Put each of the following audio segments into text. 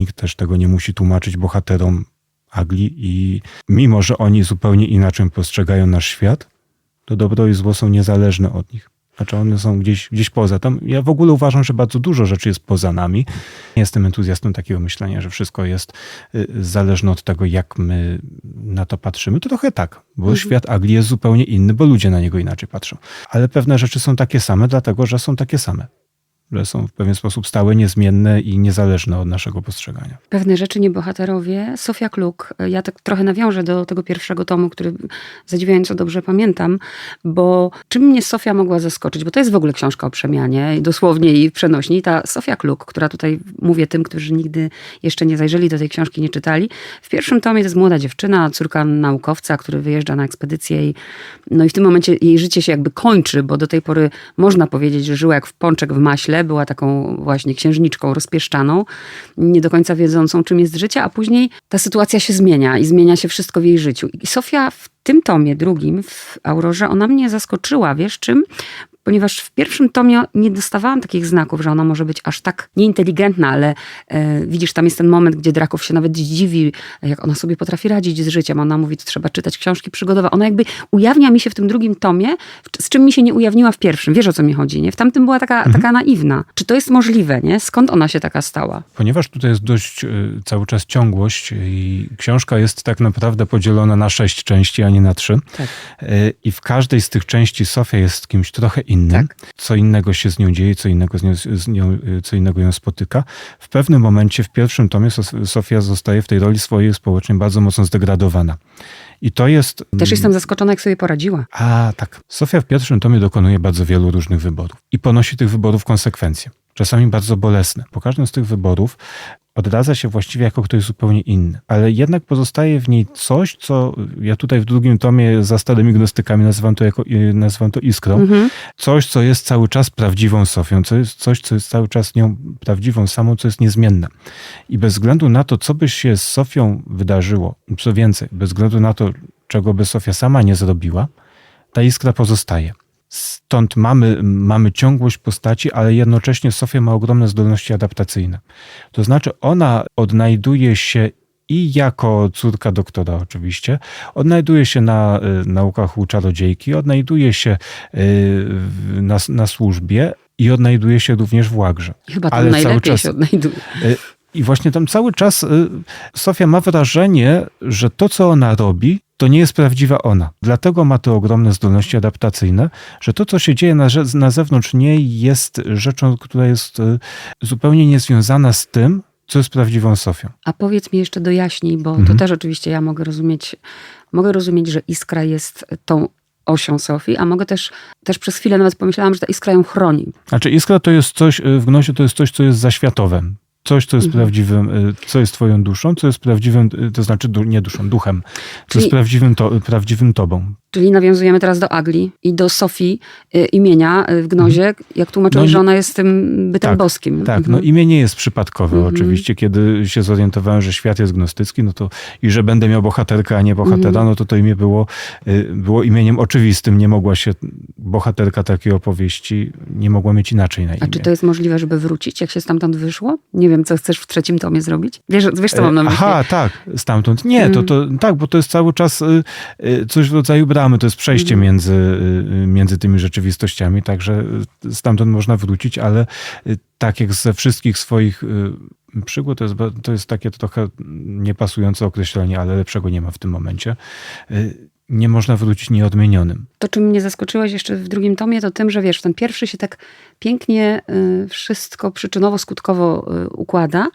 Nikt też tego nie musi tłumaczyć bohaterom Agli i mimo, że oni zupełnie inaczej postrzegają nasz świat, to dobro i zło są niezależne od nich. Znaczy one są gdzieś, gdzieś poza. Tam ja w ogóle uważam, że bardzo dużo rzeczy jest poza nami. Jestem entuzjastą takiego myślenia, że wszystko jest y, zależne od tego, jak my na to patrzymy. To trochę tak, bo Mhm. świat Agli jest zupełnie inny, bo ludzie na niego inaczej patrzą. Ale pewne rzeczy są takie same, dlatego że są takie same. Że są w pewien sposób stałe, niezmienne i niezależne od naszego postrzegania. Pewne rzeczy nie bohaterowie. Sofia Kluk, ja tak trochę nawiążę do tego pierwszego tomu, który zadziwiająco dobrze pamiętam, bo czym mnie Sofia mogła zaskoczyć, bo to jest w ogóle książka o przemianie, dosłownie i przenośni. Ta Sofia Kluk, która tutaj mówię tym, którzy nigdy jeszcze nie zajrzeli do tej książki, nie czytali. W pierwszym tomie to jest młoda dziewczyna, córka naukowca, który wyjeżdża na ekspedycję i, no i w tym momencie jej życie się jakby kończy, bo do tej pory można powiedzieć, że żyła jak w pączek w maśle, była taką właśnie księżniczką rozpieszczaną, nie do końca wiedzącą, czym jest życie, a później ta sytuacja się zmienia i zmienia się wszystko w jej życiu. I Sofia w tym tomie drugim, w Aurorze, ona mnie zaskoczyła, wiesz czym? Ponieważ w pierwszym tomie nie dostawałam takich znaków, że ona może być aż tak nieinteligentna, ale e, widzisz, tam jest ten moment, gdzie Drakow się nawet dziwi, jak ona sobie potrafi radzić z życiem. Ona mówi, trzeba czytać książki przygodowe. Ona jakby ujawnia mi się w tym drugim tomie, z czym mi się nie ujawniła w pierwszym. Wiesz o co mi chodzi, nie? W tamtym była taka, taka naiwna. Czy to jest możliwe, nie? Skąd ona się taka stała? Ponieważ tutaj jest dość y, cały czas ciągłość i książka jest tak naprawdę podzielona na sześć części, a nie na trzy. Tak. Y, I w każdej z tych części Sofia jest kimś trochę innym. Tak. Co innego się z nią dzieje, co innego, z nią, z nią, co innego ją spotyka. W pewnym momencie, w pierwszym tomie, Sofia zostaje w tej roli swojej społecznej bardzo mocno zdegradowana. I to jest. Też jestem zaskoczona, jak sobie poradziła. A, tak. Sofia w pierwszym tomie dokonuje bardzo wielu różnych wyborów i ponosi tych wyborów konsekwencje. Czasami bardzo bolesne. Po każdym z tych wyborów odradza się właściwie jako ktoś zupełnie inny. Ale jednak pozostaje w niej coś, co ja tutaj w drugim tomie za starymi gnostykami nazywam to, jako, y, nazywam to iskrą. Mhm. Coś, co jest cały czas prawdziwą Sofią, co jest coś, co jest cały czas nią prawdziwą samą, co jest niezmienne. I bez względu na to, co by się z Sofią wydarzyło, co więcej, bez względu na to, czego by Sofia sama nie zrobiła, ta iskra pozostaje. Stąd mamy, mamy ciągłość postaci, ale jednocześnie Sofia ma ogromne zdolności adaptacyjne. To znaczy, ona odnajduje się i jako córka doktora oczywiście, odnajduje się na y, naukach u czarodziejki, odnajduje się y, na, na służbie i odnajduje się również w łagrze. I Chyba tam Ale najlepiej czas- się odnajduje. I właśnie tam cały czas y, Sofia ma wrażenie, że to, co ona robi, to nie jest prawdziwa ona. Dlatego ma te ogromne zdolności adaptacyjne, że to, co się dzieje na, na zewnątrz niej, jest rzeczą, która jest y, zupełnie niezwiązana z tym, co jest prawdziwą Sofią. A powiedz mi jeszcze dojaśnij, bo to Mhm. też oczywiście ja mogę rozumieć, mogę rozumieć, że iskra jest tą osią Sofii, a mogę też, też przez chwilę nawet pomyślałam, że ta iskra ją chroni. Znaczy iskra to jest coś, y, w gnosie to jest coś, co jest zaświatowe. Coś, co jest Mhm. prawdziwym, y, co jest twoją duszą, co jest prawdziwym, y, to znaczy du, nie duszą, duchem, co Czyli- jest prawdziwym, to, prawdziwym tobą. Czyli nawiązujemy teraz do Agli i do Sofii y, imienia w Gnozie, jak tłumaczyłeś, No że ona jest tym bytem Tak, boskim. Tak, Mhm. no imię nie jest przypadkowe Mhm. oczywiście. Kiedy się zorientowałem, że świat jest gnostycki, no to i że będę miał bohaterkę, a nie bohatera, Mhm. no to to imię było, y, było imieniem oczywistym. Nie mogła się bohaterka takiej opowieści, nie mogła mieć inaczej na imię. A czy to jest możliwe, żeby wrócić, jak się stamtąd wyszło? Nie wiem, co chcesz w trzecim tomie zrobić. Wiesz, wiesz co mam na E, myśli? Aha, tak, stamtąd. Nie, to, to tak, bo to jest cały czas y, y, coś w rodzaju bramy, to jest przejście Mhm. między, y, między tymi rzeczywistościami, także stamtąd można wrócić, ale tak jak ze wszystkich swoich przygód, to jest, to jest takie trochę niepasujące określenie, ale lepszego nie ma w tym momencie. Nie można wrócić nieodmienionym. To, czym mnie zaskoczyłeś jeszcze w drugim tomie, to tym, że wiesz, ten pierwszy się tak pięknie y, wszystko przyczynowo-skutkowo y, układa.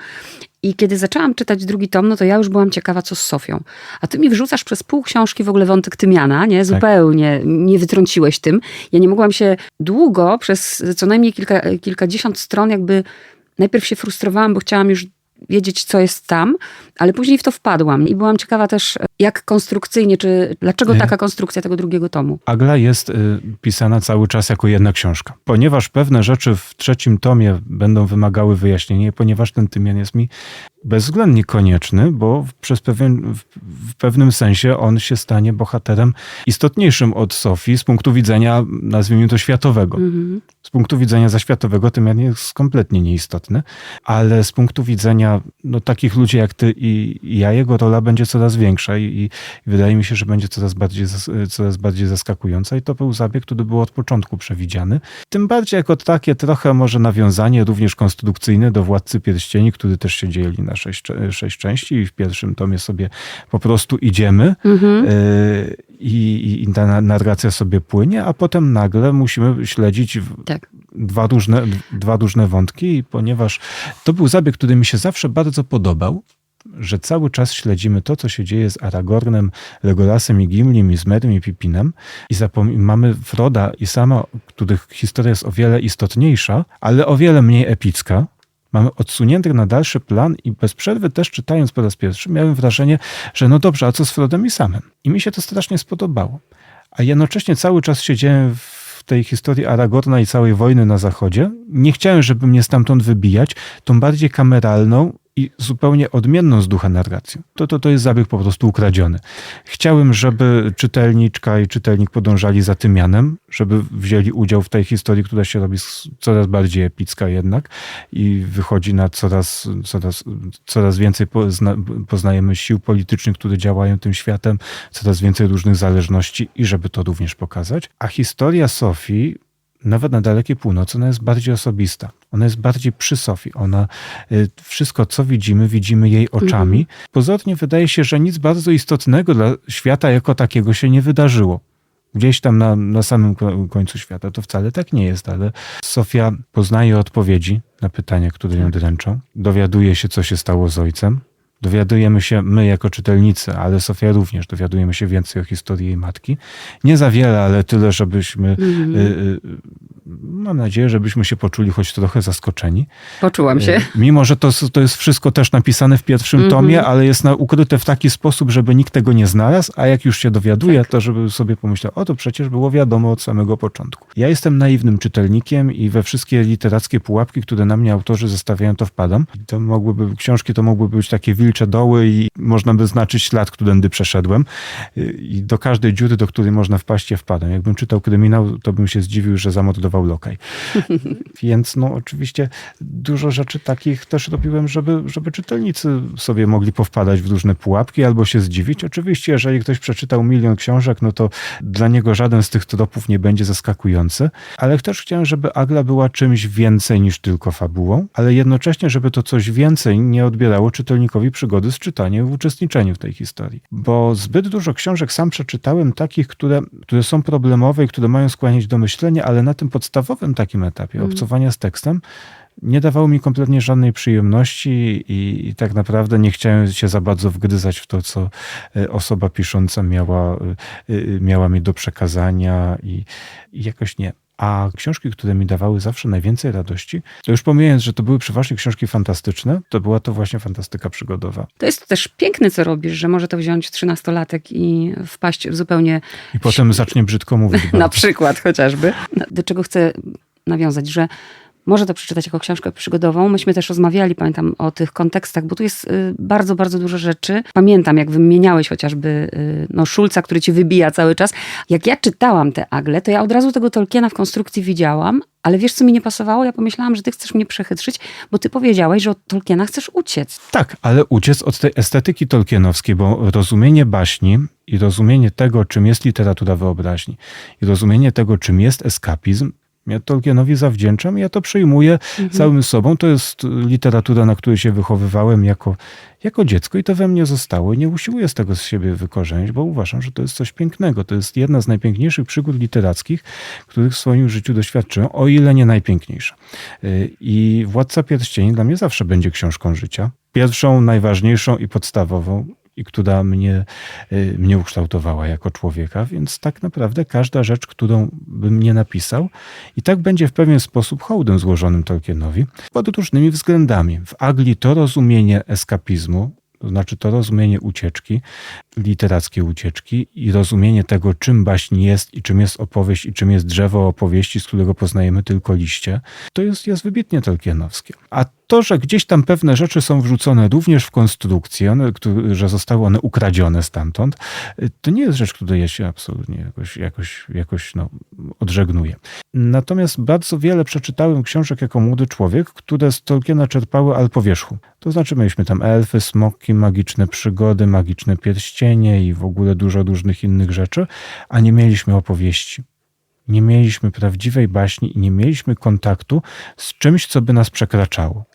I kiedy zaczęłam czytać drugi tom, no to ja już byłam ciekawa, co z Sofią. A ty mi wrzucasz przez pół książki w ogóle wątek Tymiana, nie? Zupełnie nie wytrąciłeś tym. Ja nie mogłam się długo, przez co najmniej kilka, kilkadziesiąt stron jakby najpierw się frustrowałam, bo chciałam już wiedzieć, co jest tam, ale później w to wpadłam i byłam ciekawa też, jak konstrukcyjnie, czy dlaczego taka konstrukcja tego drugiego tomu. Agla jest y, pisana cały czas jako jedna książka. Ponieważ pewne rzeczy w trzecim tomie będą wymagały wyjaśnienia, ponieważ ten Tymian jest mi bezwzględnie konieczny, bo przez pewien, w, w pewnym sensie on się stanie bohaterem istotniejszym od Sofii z punktu widzenia, nazwijmy to światowego. Mhm. Z punktu widzenia zaświatowego Tymian jest kompletnie nieistotny, ale z punktu widzenia no, takich ludzi jak ty i, i ja, jego rola będzie coraz większa i, i wydaje mi się, że będzie coraz bardziej, coraz bardziej zaskakująca i to był zabieg, który był od początku przewidziany. Tym bardziej jako takie trochę może nawiązanie również konstrukcyjne do Władcy Pierścieni, który też się dzieli na sześć, sześć części i w pierwszym tomie sobie po prostu idziemy Mhm. yy, i, i ta na- narracja sobie płynie, a potem nagle musimy śledzić Tak. dwa różne, dwa różne wątki, ponieważ to był zabieg, który mi się zawsze bardzo podobał, że cały czas śledzimy to, co się dzieje z Aragornem, Legolasem i Gimlim, i z Merym i Pipinem i zapom- mamy Froda i sama, których historia jest o wiele istotniejsza, ale o wiele mniej epicka. Mamy odsunięty na dalszy plan i bez przerwy też czytając po raz pierwszy miałem wrażenie, że no dobrze, a co z Frodem i samym? I mi się to strasznie spodobało. A jednocześnie cały czas siedziałem w tej historii Aragorna i całej wojny na zachodzie. Nie chciałem, żeby mnie stamtąd wybijać, tą bardziej kameralną i zupełnie odmienną z ducha narracją. To, to, to jest zabieg po prostu ukradziony. Chciałem, żeby czytelniczka i czytelnik podążali za Tymianem, żeby wzięli udział w tej historii, która się robi coraz bardziej epicka jednak i wychodzi na coraz, coraz, coraz więcej pozna, poznajemy sił politycznych, które działają tym światem, coraz więcej różnych zależności i żeby to również pokazać. A historia Sofii nawet na dalekiej północy, ona jest bardziej osobista. Ona jest bardziej przy Sofii. Ona, y, wszystko co widzimy, widzimy jej oczami. Pozornie wydaje się, że nic bardzo istotnego dla świata jako takiego się nie wydarzyło. Gdzieś tam na, na samym ko- końcu świata to wcale tak nie jest, ale Sofia poznaje odpowiedzi na pytania, które ją dręczą. Dowiaduje się, co się stało z ojcem. Dowiadujemy się, my jako czytelnicy, ale Sofia również, dowiadujemy się więcej o historii jej matki. Nie za wiele, ale tyle, żebyśmy, Mhm. y, y, mam nadzieję, żebyśmy się poczuli choć trochę zaskoczeni. Poczułam się. E, Mimo, że to, to jest wszystko też napisane w pierwszym Mhm. tomie, ale jest na, ukryte w taki sposób, żeby nikt tego nie znalazł, a jak już się dowiaduje, to żeby sobie pomyślał, o to przecież było wiadomo od samego początku. Ja jestem naiwnym czytelnikiem i we wszystkie literackie pułapki, które na mnie autorzy zostawiają, to wpadam. To mogłyby, książki to mogłyby być takie wilcze doły i można by znaczyć ślad, którędy przeszedłem. I do każdej dziury, do której można wpaść, ja wpadam. Jakbym czytał kryminał, to bym się zdziwił, że zamordował lokaj. Więc no oczywiście dużo rzeczy takich też robiłem, żeby, żeby czytelnicy sobie mogli powpadać w różne pułapki albo się zdziwić. Oczywiście, jeżeli ktoś przeczytał milion książek, no to dla niego żaden z tych tropów nie będzie zaskakujący, ale też chciałem, żeby Agla była czymś więcej niż tylko fabułą, ale jednocześnie, żeby to coś więcej nie odbierało czytelnikowi przygody z czytaniem w uczestniczeniu w tej historii. Bo zbyt dużo książek sam przeczytałem takich, które, które są problemowe i które mają skłaniać do myślenia, ale na tym podstawowym takim etapie obcowania z tekstem nie dawało mi kompletnie żadnej przyjemności i, i tak naprawdę nie chciałem się za bardzo wgryzać w to, co e, osoba pisząca miała, e, e, miała mi do przekazania i, i jakoś nie. A książki, które mi dawały zawsze najwięcej radości, to już pomijając, że to były przeważnie książki fantastyczne, to była to właśnie fantastyka przygodowa. To jest też piękne, co robisz, że może to wziąć trzynastolatek i wpaść w zupełnie I potem zacznie brzydko mówić. Na przykład chociażby. Do czego chcę nawiązać, że może to przeczytać jako książkę przygodową. Myśmy też rozmawiali, pamiętam, o tych kontekstach, bo tu jest y, bardzo, bardzo dużo rzeczy. Pamiętam, jak wymieniałeś chociażby y, no, Szulca, który ci wybija cały czas. Jak ja czytałam tę Aglę, to ja od razu tego Tolkiena w konstrukcji widziałam, ale wiesz, co mi nie pasowało? Ja pomyślałam, że ty chcesz mnie przechytrzyć, bo ty powiedziałeś, że od Tolkiena chcesz uciec. Tak, ale uciec od tej estetyki tolkienowskiej, bo rozumienie baśni i rozumienie tego, czym jest literatura wyobraźni, i rozumienie tego, czym jest eskapizm, ja Tolkienowi zawdzięczam, ja to przyjmuję całym sobą. To jest literatura, na której się wychowywałem jako, jako dziecko i to we mnie zostało. I nie usiłuję z tego z siebie wykorzenić, bo uważam, że to jest coś pięknego. To jest jedna z najpiękniejszych przygód literackich, których w swoim życiu doświadczyłem, o ile nie najpiękniejsza. Y, I Władca Pierścieni dla mnie zawsze będzie książką życia. Pierwszą, najważniejszą i podstawową i która mnie, y, mnie ukształtowała jako człowieka, więc tak naprawdę każda rzecz, którą bym nie napisał, i tak będzie w pewien sposób hołdem złożonym Tolkienowi pod różnymi względami. W Agli to rozumienie eskapizmu, to znaczy to rozumienie ucieczki, literackiej ucieczki i rozumienie tego, czym baśń jest i czym jest opowieść i czym jest drzewo opowieści, z którego poznajemy tylko liście, to jest, jest wybitnie tolkienowskie. A to, że gdzieś tam pewne rzeczy są wrzucone również w konstrukcję, one, że zostały one ukradzione stamtąd, to nie jest rzecz, której ja się absolutnie jakoś, jakoś, jakoś no, odżegnuję. Natomiast bardzo wiele przeczytałem książek jako młody człowiek, które z Tolkiena czerpały al powierzchu. To znaczy mieliśmy tam elfy, smoki, magiczne przygody, magiczne pierścienie i w ogóle dużo różnych innych rzeczy, a nie mieliśmy opowieści. Nie mieliśmy prawdziwej baśni i nie mieliśmy kontaktu z czymś, co by nas przekraczało.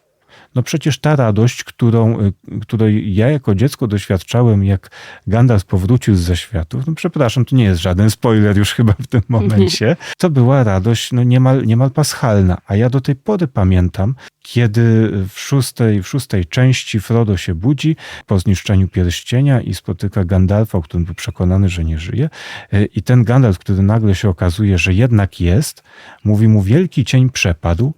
No przecież ta radość, którą, y, której ja jako dziecko doświadczałem, jak Gandalf powrócił z zaświatów, no przepraszam, to nie jest żaden spoiler już chyba w tym momencie, to była radość no niemal, niemal paschalna. A ja do tej pory pamiętam, kiedy w szóstej, w szóstej części Frodo się budzi po zniszczeniu pierścienia i spotyka Gandalfa, o którym był przekonany, że nie żyje. Y, I ten Gandalf, który nagle się okazuje, że jednak jest, mówi mu wielki cień przepadł,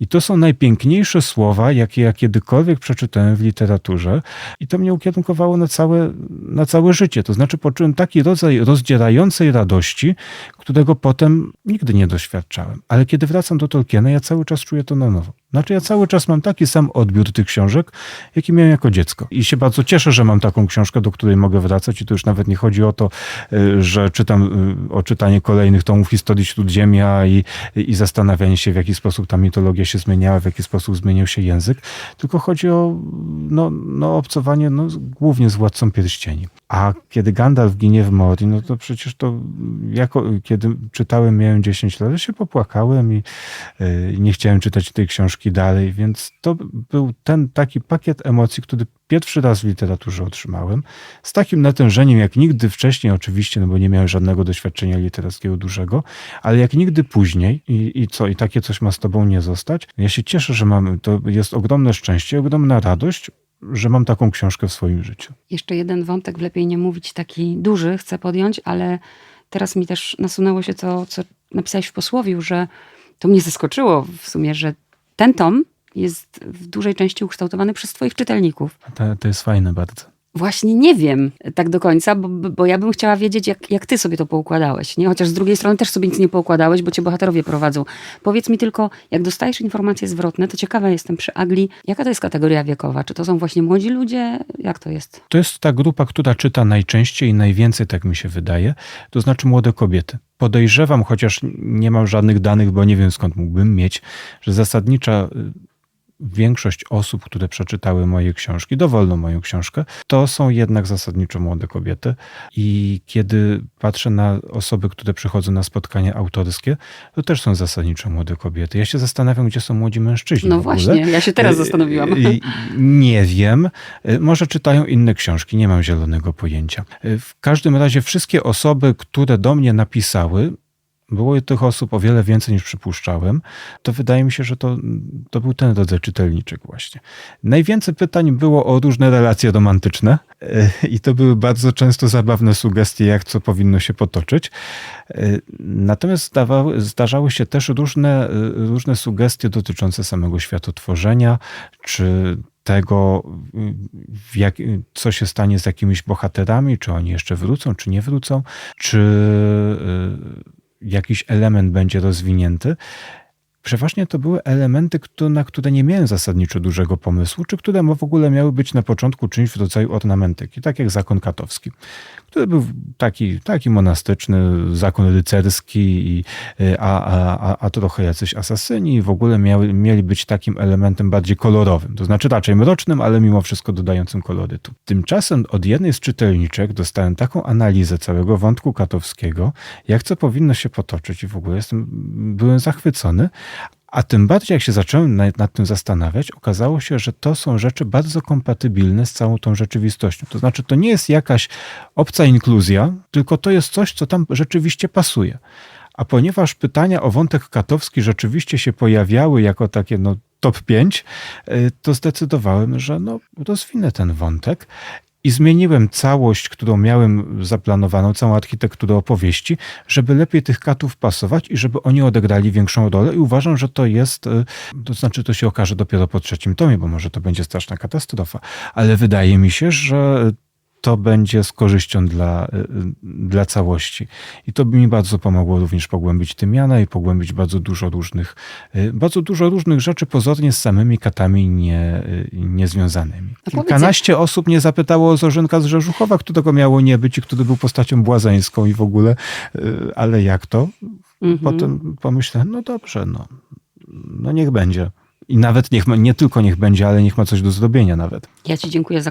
i to są najpiękniejsze słowa, jakie ja kiedykolwiek przeczytałem w literaturze, i to mnie ukierunkowało na całe, na całe życie. To znaczy, poczułem taki rodzaj rozdzierającej radości, którego potem nigdy nie doświadczałem. Ale kiedy wracam do Tolkiena, ja cały czas czuję to na nowo. Znaczy, ja cały czas mam taki sam odbiór tych książek, jaki miałem jako dziecko. I się bardzo cieszę, że mam taką książkę, do której mogę wracać. I to już nawet nie chodzi o to, y, że czytam y, o czytanie kolejnych tomów historii Śródziemia i, i zastanawianie się, w jaki sposób ta mitologia się zmieniała, w jaki sposób zmieniał się język, tylko chodzi o no, no, obcowanie no, głównie z Władcą Pierścieni. A kiedy Gandalf ginie w Mori, no to przecież to jako, kiedy czytałem, miałem 10 lat, się popłakałem i, y, i nie chciałem czytać tej książki dalej, więc to był ten taki pakiet emocji, który pierwszy raz w literaturze otrzymałem, z takim natężeniem jak nigdy wcześniej oczywiście, no bo nie miałem żadnego doświadczenia literackiego dużego, ale jak nigdy później i, i co, i takie coś ma z tobą nie zostać. Ja się cieszę, że mam, to jest ogromne szczęście, ogromna radość, że mam taką książkę w swoim życiu. Jeszcze jeden wątek, lepiej nie mówić taki duży, chcę podjąć, ale teraz mi też nasunęło się to, co napisałeś w posłowiu, że to mnie zaskoczyło w sumie, że ten tom jest w dużej części ukształtowany przez twoich czytelników. To, to jest fajne bardzo. Właśnie nie wiem tak do końca, bo, bo ja bym chciała wiedzieć, jak, jak ty sobie to poukładałeś. Nie? Chociaż z drugiej strony też sobie nic nie poukładałeś, bo cię bohaterowie prowadzą. Powiedz mi tylko, jak dostajesz informacje zwrotne, to ciekawa jestem przy Agli, jaka to jest kategoria wiekowa? Czy to są właśnie młodzi ludzie? Jak to jest? To jest ta grupa, która czyta najczęściej i najwięcej, tak mi się wydaje, to znaczy młode kobiety. Podejrzewam, chociaż nie mam żadnych danych, bo nie wiem skąd mógłbym mieć, że zasadnicza y, większość osób, które przeczytały moje książki, dowolną moją książkę, to są jednak zasadniczo młode kobiety. I kiedy patrzę na osoby, które przychodzą na spotkania autorskie, to też są zasadniczo młode kobiety. Ja się zastanawiam, gdzie są młodzi mężczyźni. No właśnie, ja się teraz zastanowiłam. Y, Nie wiem. Y, Może czytają inne książki, nie mam zielonego pojęcia. Y, W każdym razie wszystkie osoby, które do mnie napisały, było tych osób o wiele więcej niż przypuszczałem, to wydaje mi się, że to, to był ten rodzaj czytelniczek właśnie. Najwięcej pytań było o różne relacje romantyczne y, i to były bardzo często zabawne sugestie, jak co powinno się potoczyć. Y, Natomiast zdawały, zdarzały się też różne, y, różne sugestie dotyczące samego światotworzenia, czy tego, jak, co się stanie z jakimiś bohaterami, czy oni jeszcze wrócą, czy nie wrócą, czy jakiś element będzie rozwinięty. Przeważnie to były elementy, na które nie miałem zasadniczo dużego pomysłu, czy które w ogóle miały być na początku czymś w rodzaju ornamentyki, tak jak zakon katowski, który był taki, taki monastyczny, zakon rycerski, i, y, a, a, a, trochę jacyś asasyni w ogóle miały, mieli być takim elementem bardziej kolorowym, to znaczy raczej mrocznym, ale mimo wszystko dodającym kolorytu. Tymczasem od jednej z czytelniczek dostałem taką analizę całego wątku katowskiego, jak co powinno się potoczyć i w ogóle jestem, byłem zachwycony, a tym bardziej jak się zacząłem nad, tym zastanawiać, okazało się, że to są rzeczy bardzo kompatybilne z całą tą rzeczywistością. To znaczy, to nie jest jakaś obca inkluzja, tylko to jest coś, co tam rzeczywiście pasuje. A ponieważ pytania o wątek katowski rzeczywiście się pojawiały jako takie no, top 5, y, to zdecydowałem, że no, rozwinę ten wątek. I zmieniłem całość, którą miałem zaplanowaną, całą architekturę opowieści, żeby lepiej tych katów pasować i żeby oni odegrali większą rolę. I uważam, że to jest, y, to znaczy to się okaże dopiero po trzecim tomie, bo może to będzie straszna katastrofa. Ale wydaje mi się, że to będzie z korzyścią dla, y, y, dla całości. I to by mi bardzo pomogło również pogłębić Tymiana i pogłębić bardzo dużo różnych, y, bardzo dużo różnych rzeczy pozornie z samymi katami nie, niezwiązanymi. A powiedz, Kilkanaście osób mnie zapytało o Zorzenka z Rzeżuchowa, którego miało nie być i który był postacią błazeńską i w ogóle, ale jak to? Mhm. Potem pomyślałem, no dobrze, no, no niech będzie. I nawet niech ma, nie tylko niech będzie, ale niech ma coś do zrobienia nawet. Ja ci dziękuję za